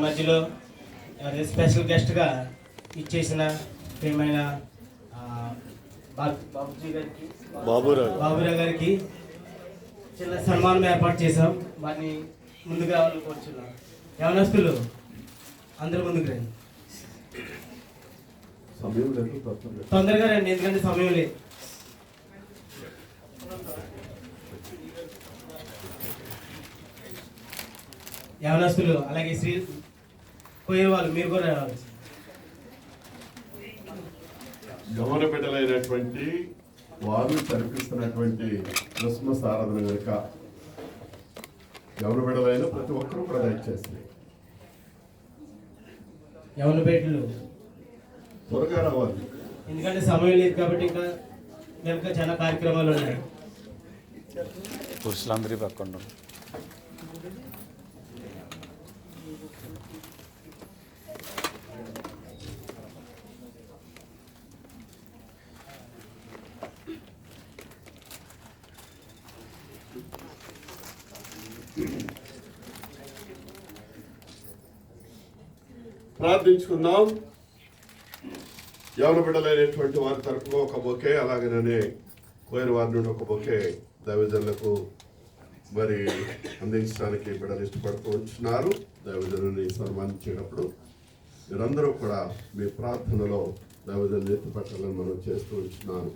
మధ్యలో స్పెషల్ గెస్ట్గా ఇచ్చేసిన ప్రియమైన ఆ, బా- బాబుజీ గారికి బాబురావు. బాబురావు గారికి చిన్న సన్మానం ఏర్పాటు చేశాం. వారిని ముందుకు రావాలని కోరుచున్నాం? యవనస్తులు అందరూ ముందుకు రండి. సమయం లేదు తప్పదు. తొందరగా రండి ఎందుకంటే సమయం లేదు. యవనస్తులు అలాగే శ్రీ పోయే వాళ్ళు మీరు కూడా రావాలి. యవన బిడ్డలైనటువంటి వారు జరిపిస్తున్నటువంటి క్రిస్మస్ ఆరాధన కనుక యవన బిడ్డలైన ప్రతి ఒక్కరూ కూడా దయచేసి. యవన పేటలు త్వరగా రావాలి. ఎందుకంటే సమయం లేదు కాబట్టి ఇంకా వెనుక చాలా కార్యక్రమాలు ఉన్నాయి. పురుషులందరి పక్కన ప్రార్థించుకుందాం. యవన బిడ్డలైనటువంటి వారి తరపున ఒక బొకే అలాగనే కోయిన వారి నుండి ఒక బొకే దైవజనులకు మరి అందించడానికి బిడ్డలు ఇష్టపడుతూ ఉంటున్నారు దైవజనుని సన్మానించేటప్పుడు మీరందరూ కూడా మీ ప్రార్థనలో దైవజను ఎత్తుపట్టాలని మనం చేస్తూ ఉంటున్నాను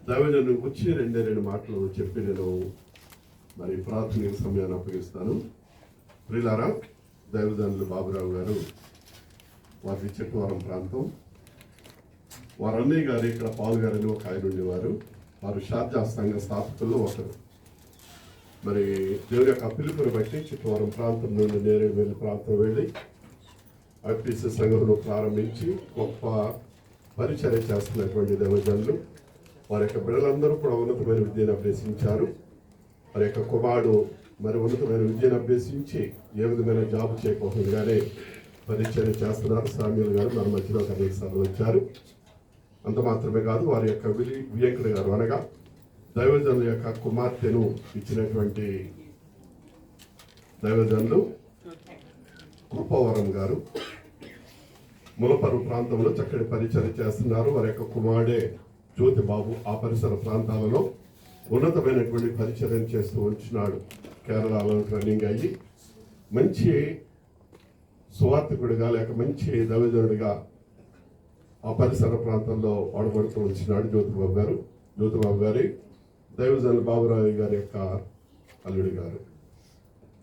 దైవజను వచ్చి రెండే రెండు మాటలు చెప్పి నేను మరి ప్రాథమిక సమయాన్ని అప్పగిస్తాను ప్రిలారా దైవదండ్రులు బాబురావు గారు వారి చెట్టువరం ప్రాంతం. వారన్నయ్య గారు ఇక్కడ పాల్ గారని ఒక ఆయన ఉండేవారు. వారు షార్జా సంఘ స్థాపకుల్లో ఒకరు. మరి దేవుని యొక్క పిలుపుని బట్టి చిట్టవరం ప్రాంతం నుండి నేరేడువేలి ప్రాంతం వెళ్ళి ఐపీసీ సంఘంలో ప్రారంభించి గొప్ప పరిచర్య చేస్తున్నటువంటి దేవజనులు. వారి యొక్క బిడ్డలందరూ కూడా ఉన్నతమైన విద్యను అభ్యసించారు. వారి యొక్క కుమారుడు మరి ఉన్నతమైన విద్యను అభ్యసించి ఏ విధమైన జాబ్ చేయకపోతుందిగానే పరిచయం చేస్తున్నారు. సామ్యులు గారు మన మధ్యలో అనేక సార్లు వచ్చారు. అంత మాత్రమే కాదు వారి యొక్క విలి వియంకుడు గారు అనగా దైవజనుల యొక్క కుమార్తెను ఇచ్చినటువంటి దైవజనులు కృపవరం గారు ములపరు ప్రాంతంలో చక్కటి పరిచయం చేస్తున్నారు. వారి యొక్క కుమారుడే జ్యోతిబాబు ఆ పరిసర ప్రాంతాలలో ఉన్నతమైనటువంటి పరిచయం చేస్తూ ఉంచినాడు కేరళలో రన్నింగ్ అయ్యి మంచి సువార్థకుడిగా లేక మంచి దైవజనుడిగా ఆ పరిసర ప్రాంతంలో వాడబడుతూ వచ్చినాడు జ్యోతిబాబు గారు. జ్యోతిబాబు గారి దైవజన్ బాబురావు గారి యొక్క అల్లుడి గారు.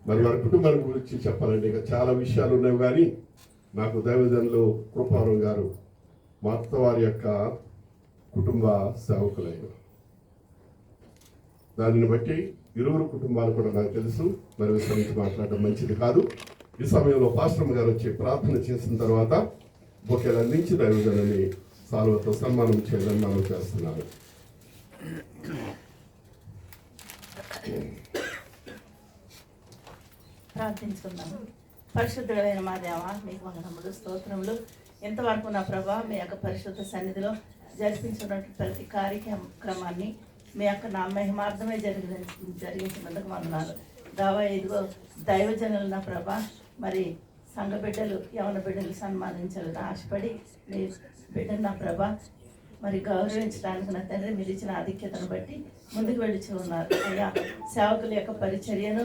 మరి వారి కుటుంబాల గురించి చెప్పాలంటే ఇక చాలా విషయాలు ఉన్నాయి కానీ నాకు దైవజనులు కృపారావు గారు మా అత్తవారి యొక్క కుటుంబ సేవకులైన దానిని బట్టి ఇరువురు కుటుంబాలు కూడా నాకు తెలుసు. మరి విశ్రమించి మాట్లాడడం మంచిది కాదు. ఈ సమయంలో పాశ్రమ గారు వచ్చి ప్రార్థన చేసిన తర్వాత బొకేలు అందించి దైవజనని సాల్వతో సన్మానం చేయాలని మనం చేస్తున్నాను. ప్రార్థించుకున్నాము పరిశుద్ధుడైన మా దేవ మీకు వందనములు స్తోత్రములు. ఇంతవరకు నా ప్రభా మీ యొక్క పరిశుద్ధ సన్నిధిలో జరిపించినటువంటి ప్రతి కార్యక్రమాన్ని మీ యొక్క నా మహిమార్థమే జరిగిన జరిగించినందుకు వందనాలు. దావా ఇదిగో దైవజనులు నా ప్రభా మరి సంఘ బిడ్డలు యవన బిడ్డలు సన్మానించాలని ఆశపడి మీ బిడ్డలు నా ప్రభ మరి గౌరవించడానికి నా తండ్రి మీరు ఇచ్చిన ఆధిక్యతను బట్టి ముందుకు వెళుచు ఉన్నారు. అయ్యా సేవకుల యొక్క పరిచర్యను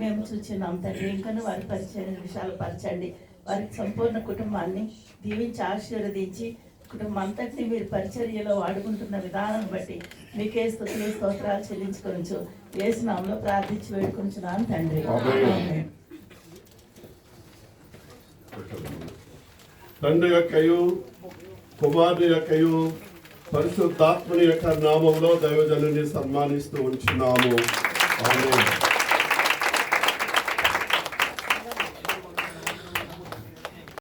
మేము చూచున్నాం తండ్రి. ఇంకను వారి పరిచర్య విషయాలు పరచండి వారి సంపూర్ణ కుటుంబాన్ని దీవించి ఆశీర్వదించి కుటుంబం అంతటిని మీరు పరిచర్యలో వాడుకుంటున్న విధానం బట్టి మీకే స్థుతులు స్తోత్రాలు చెల్లించుకొనచ్చు వేసినాంలో ప్రార్థించి వేడుకొంచున్నాను తండ్రి. తండ్రి యొక్కయు కుమారుని యొక్కయు పరిశుద్ధాత్మని యొక్క నామంలో దైవజనుని సన్మానిస్తూ ఉంచున్నాము.